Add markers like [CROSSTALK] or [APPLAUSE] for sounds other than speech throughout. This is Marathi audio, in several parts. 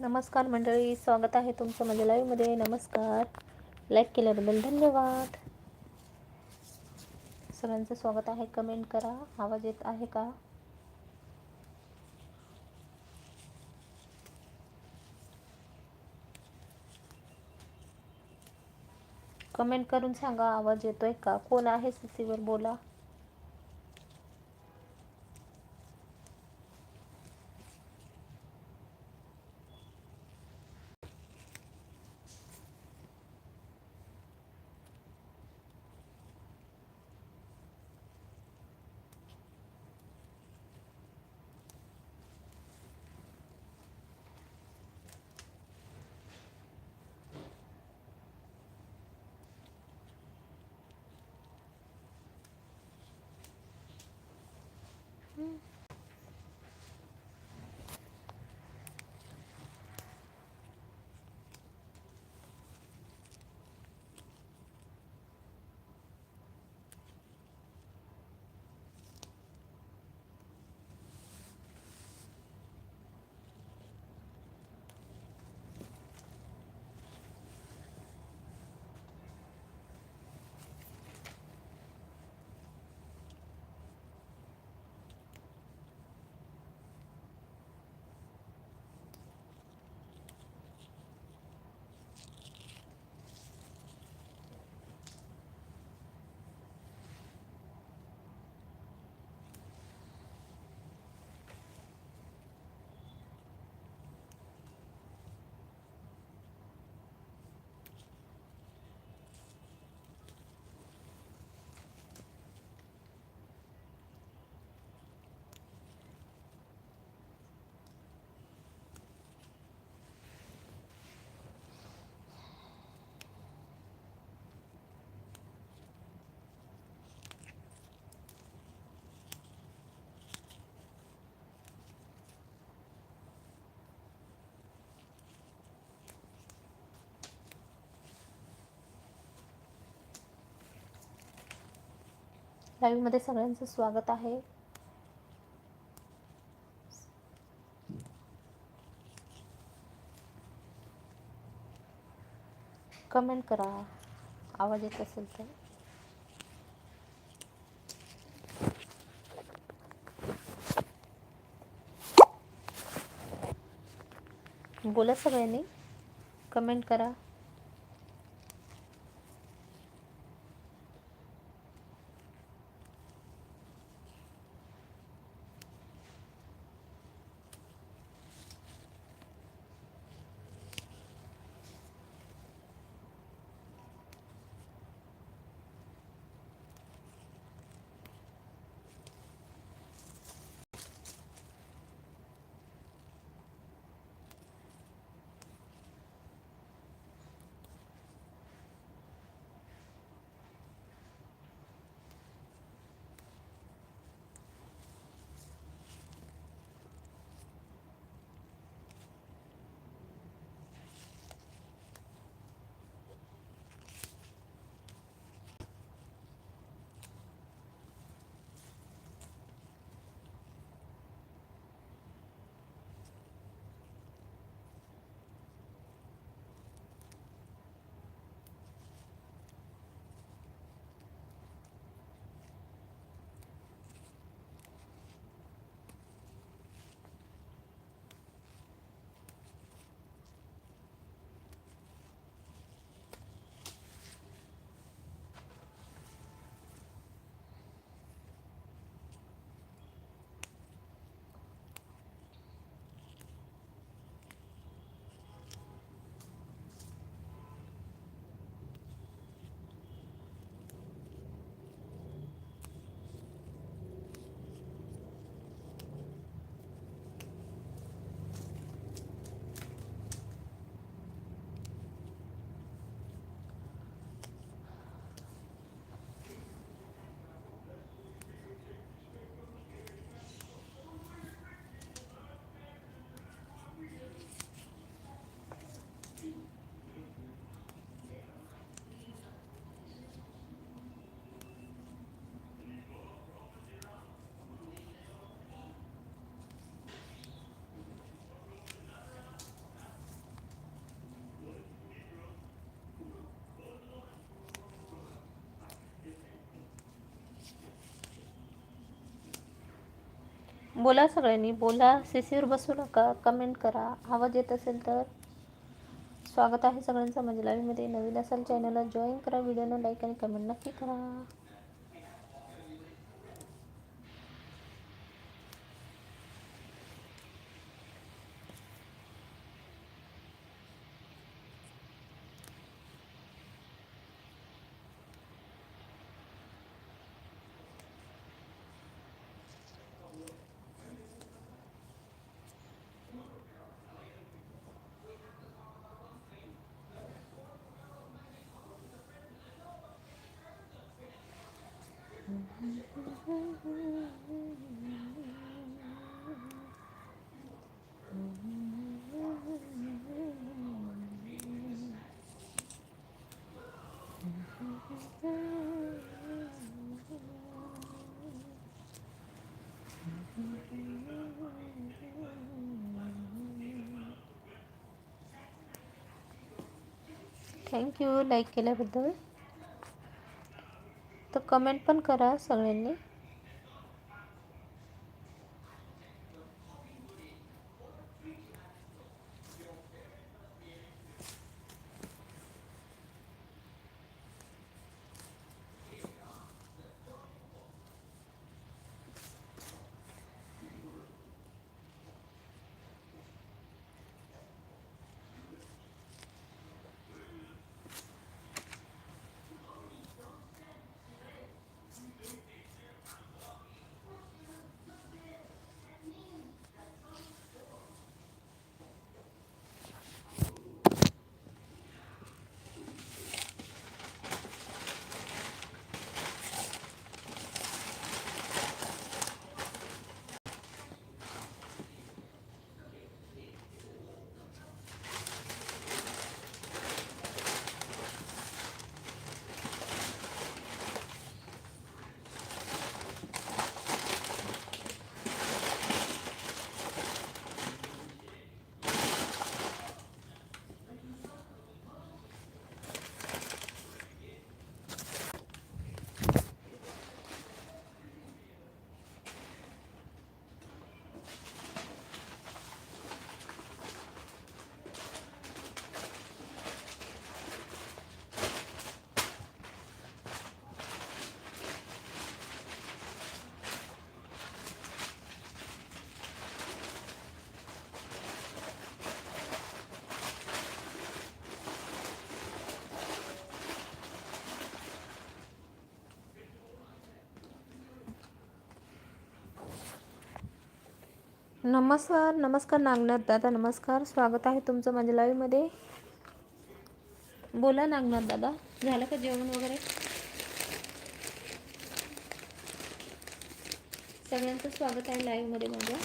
नमस्कार मंडळी स्वागत आहे तुमचं माझ्या लाईव्हमध्ये नमस्कार. लाईक केल्याबद्दल धन्यवाद. सगळ्यांचं स्वागत आहे. कमेंट करा. आवाज येत आहे का? कमेंट करून सांगा. आवाज येतोय का? कोण आहे सीसीवर बोला. लाईव्हमध्ये सगळ्यांचं स्वागत आहे. कमेंट करा. आवाज़ येत असेल तर. बोला सगळ्यांनी. कमेंट करा. बोला सगळ्यांनी बोला सीसीवर बसू नका कमेंट करा. आवाज येत असेल तर? स्वागत आहे सगळ्यांचं. माझ्या लाईव्हमध्ये नवीन असाल चॅनलला जॉईन करा. व्हिडिओनं लाईक आणि कमेंट नक्की करा. थँक्यू लाईक केल्याबद्दल तर कमेंट पण करा सगळ्यांनी. नमस्कार नमस्कार नागनाथ दादा नमस्कार. स्वागत आहे तुमचं माझ्या लाईव्हमध्ये बोला नागनाथ दादा झालं का जेवण वगैरे? सगळ्यांचं स्वागत आहे लाईव्हमध्ये माझ्या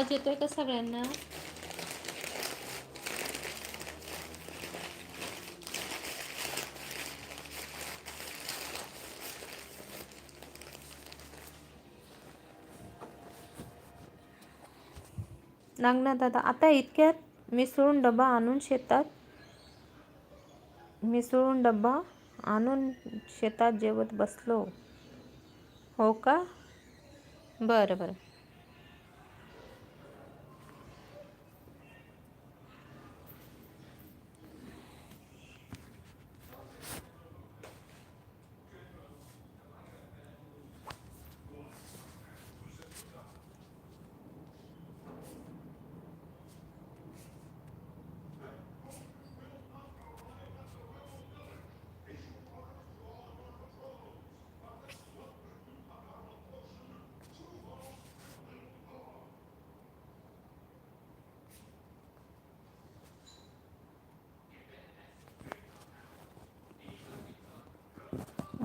आवाज येतोय का सगळ्यांना? नागनाथ दादा आता इतक्यात मिसळून डबा आणून शेतात? मिसळून डबा आणून शेतात जेवत बसलो. हो का? बरं बरं.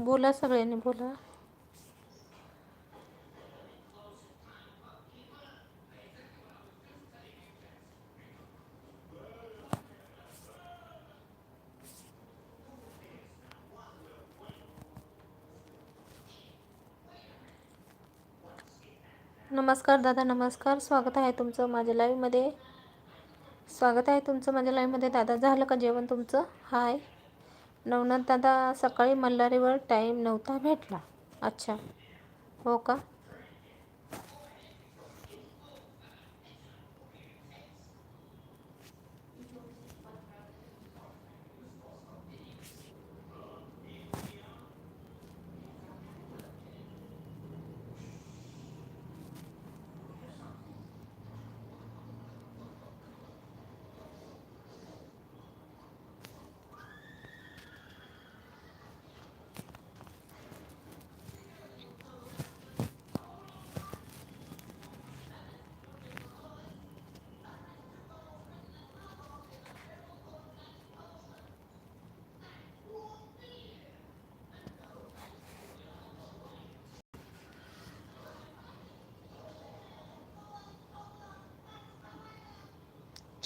बोला सगळ्यांनी बोला. नमस्कार दादा नमस्कार. स्वागत आहे तुमचं माझ्या लाईव्हमध्ये स्वागत आहे तुमचं माझ्या लाईव्हमध्ये दादा झालं का जेवण तुमचं? हाय नवनाथ दादा सकाळी मल्हारीवर टाईम नव्हता भेटला. अच्छा. हो का?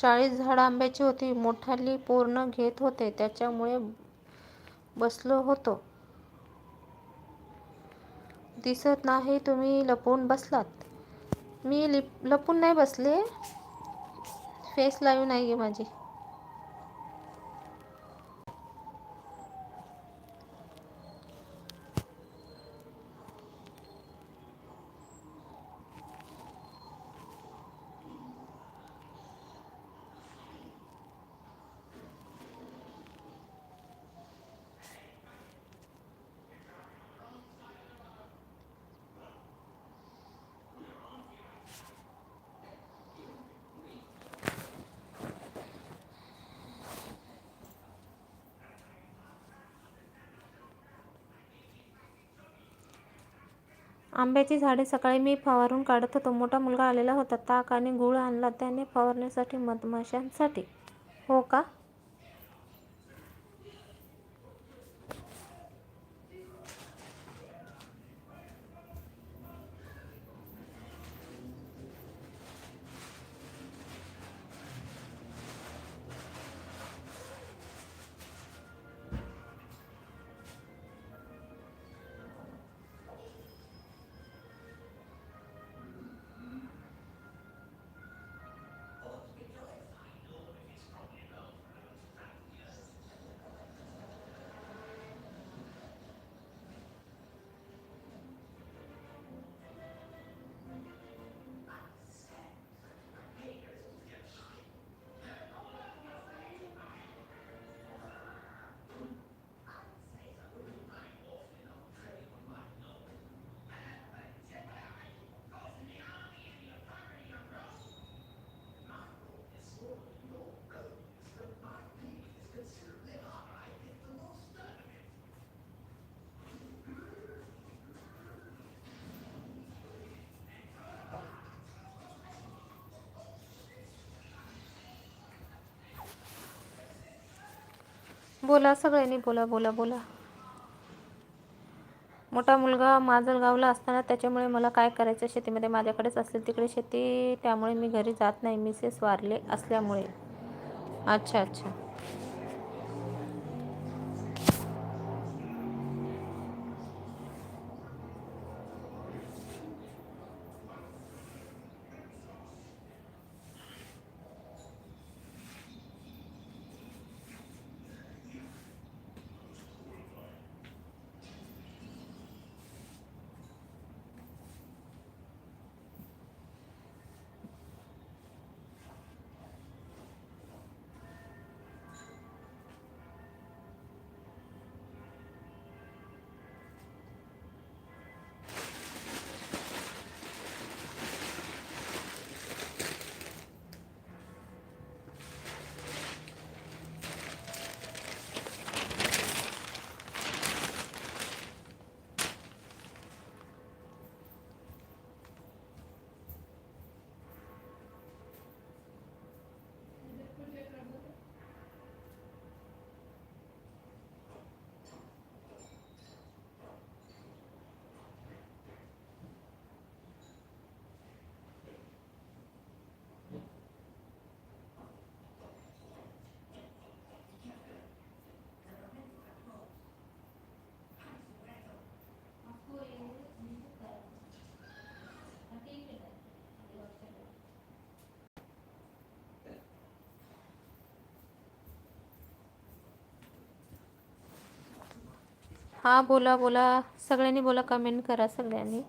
चाळीस झाडं आंब्याची होती. मोठाली पूर्ण घेत होते. त्याच्यामुळे बसलो होतो. दिसत नाही तुम्ही लपून बसलात. मी लिप लपून नाही बसले. फेस लाईव्ह नाही आहे माझी. आंब्याची झाडे सकाळी मी फवारून काढत होतो. मोठा मुलगा आलेला होता. ताक आणि गुळ आणला. त्याने फवारण्यासाठी मधमाशांसाठी हो का? बोला सगळ्यांनी बोला बोला बोला. मोठा मुलगा माजलगावला असताना त्याच्यामुळे मला काय करायचं? शेतीमध्ये माझ्याकडेच असेल तिकडे शेती त्यामुळे मी घरी जात नाही. मिसेस वारले असल्यामुळे. अच्छा अच्छा. हां बोला बोला. सगळ्यांनी बोला कमेंट करा सगळ्यांनी.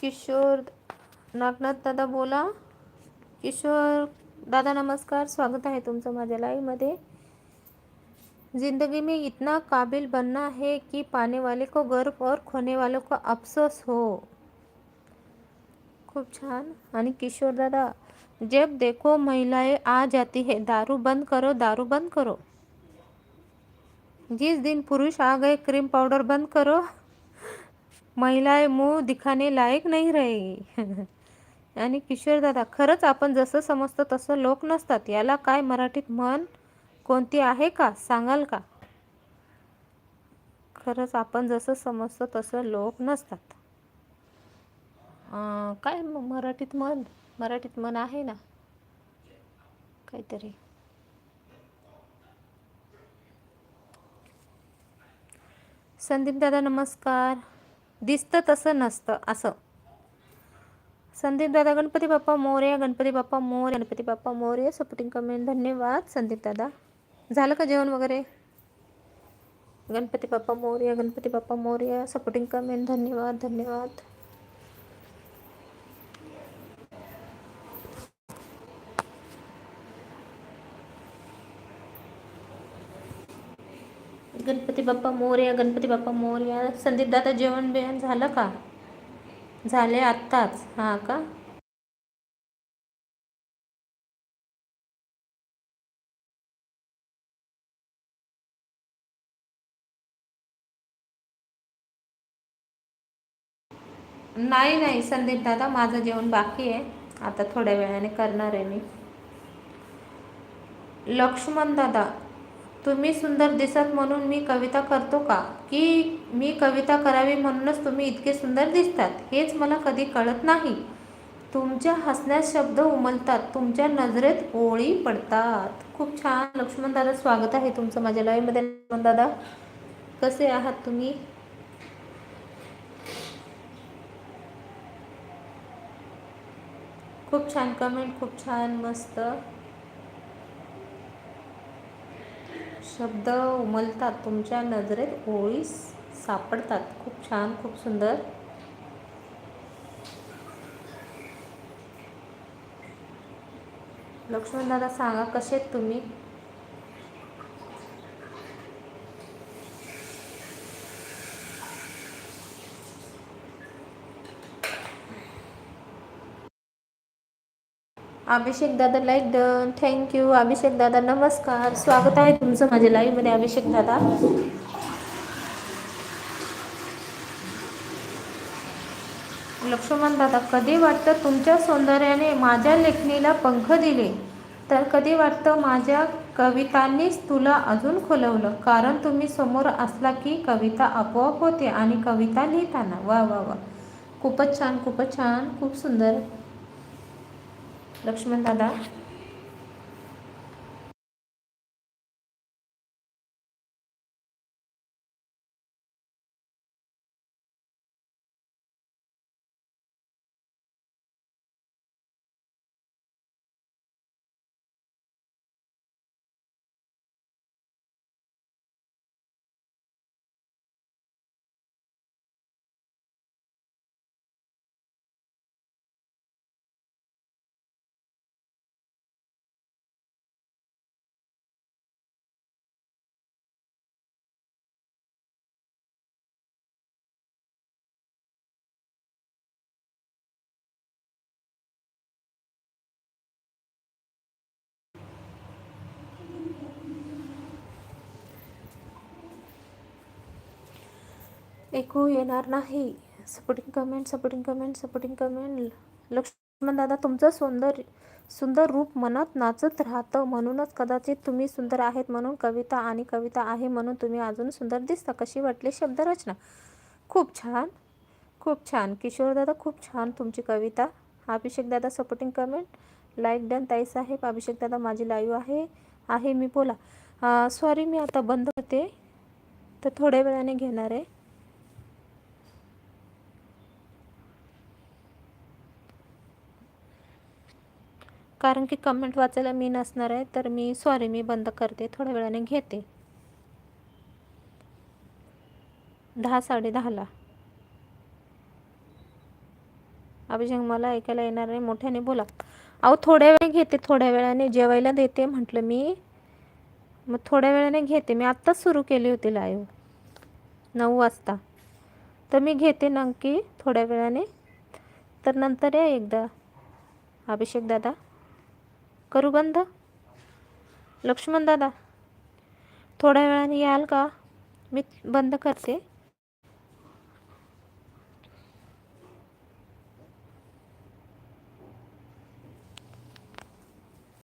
किशोर नागनाथ दादा बोला. किशोर दादा नमस्कार. स्वागत आहे तुमचं माझ्या लाईव्हमध्ये ज़िंदगी में इतना काबिल बनना है कि पाने वाले को गर्व और खोने वाले को अफसोस हो. खूप छान. आणि किशोर दादा जब देखो महिलाएं आ जाती है दारू बंद करो दारू बंद करो. जिस दिन पुरुष आ गए क्रीम पाउडर बंद करो. महिलाएं मुंह दिखाने लायक नाही रहेगी [LAUGHS] आणि किशोरदादा खरंच आपण जसं समजतो तसं लोक नसतात. याला काय मराठीत म्हण? कोणती आहे का? सांगाल का? खरंच आपण जसं समजतो तसं लोक नसतात. काय मराठीत म्हण? मराठीत म्हण आहे ना? काहीतरी. संदीप दादा नमस्कार. दिसतं तसं नसतं असं. संदीप दादा गणपती बाप्पा मोर्या गणपती बाप्पा मोर गणपती बाप्पा मोर्या सपोर्टिंग कमेंट धन्यवाद. संदीप दादा झालं का जेवण वगैरे? गणपती बाप्पा मोर्या गणपती बाप्पा मोर्या सपोर्टिंग कमेंट धन्यवाद धन्यवाद. गणपती बाप्पा मोर्या गणपती बाप्पा मोर्या. संदीप दादा जेवण बिवण झालं का? झाले आत्ताच. हां का? नाही नाही संदीप दादा माझं जेवण बाकी आहे. आता थोड्या वेळाने करणार आहे मी. लक्ष्मण दादा तुम्ही सुंदर दिसत म्हणून मी कविता करतो का? की मी कविता करावी म्हणूनच तुम्ही इतके सुंदर दिसतात हेच मला कधी कळत नाही. तुमच्या हसण्यात शब्द उमलतात तुमच्या नजरेत ओळी पडतात. खूप छान. लक्ष्मण दादा स्वागत आहे तुमचं माझ्या लाईव्हमध्ये लक्ष्मण दादा कसे आहात तुम्ही? खूप छान कमेंट खूप छान मस्त. शब्द उमलतात तुमच्या नजरेत ओळी सापडतात. खूप छान खूप सुंदर. लक्ष्मण दादा सांगा कसे आहेत तुम्ही? अभिषेक दादा लाईक डन थँक्यू अभिषेक दादा. नमस्कार. स्वागत आहे तुमचं माझ्या लाईव्हमध्ये अभिषेक दादा. लक्ष्मण दादा कधी वाटतं तुमच्या सौंदर्याने माझ्या लेखणीला पंख दिले? तर कधी वाटतं माझ्या कवितांनीच तुला अजून खुलवलं? कारण तुम्ही समोर असला की कविता आपोआप होते आणि कविता लिहिताना. वा वा वा. खूपच छान खूपच छान. खूप सुंदर. लक्ष्मण दादा. ऐकू येणार नाही. Supporting comment supporting comment supporting comment Lakshman दादा तुमचं सुंदर सुंदर रूप मनात नाचत राहतं. म्हणूनच कदाचित तुम्ही सुंदर आहेत म्हणून कविता आणि कविता आहे म्हणून तुम्ही अजून सुंदर दिसता. कशी वाटली शब्दरचना? खूप छान. खूप छान. किशोर दादा खूप छान तुमची कविता. अभिषेक दादा सपोर्टिंग कमेंट लाईक डन ताई साहेब. अभिषेक दादा माझी लाईव्ह आहे. आहे मी बोला. सॉरी मी आता बंद होते. तर थोड्या वेळाने घेणार आहे. कारण की कमेंट वाचायला मी नसणार आहे तर मी सॉरी मी बंद करते. थोड्या वेळाने घेते. दहा साडे दहाला. अभिषेक मला ऐकायला येणार नाही. मोठ्याने बोला. अहो थोड्या वेळ घेते थोड्या वेळाने. जेवायला देते म्हटलं मी. मग थोड्या वेळाने घेते. मी आत्ताच सुरू केली होती लाईव्ह नऊ वाजता. तर मी घेते नक्की थोड्या वेळाने. तर नंतर या एकदा. अभिषेक दादा. करू बंद? लक्ष्मण दादा थोड्या वेळाने याल का? मी बंद करते.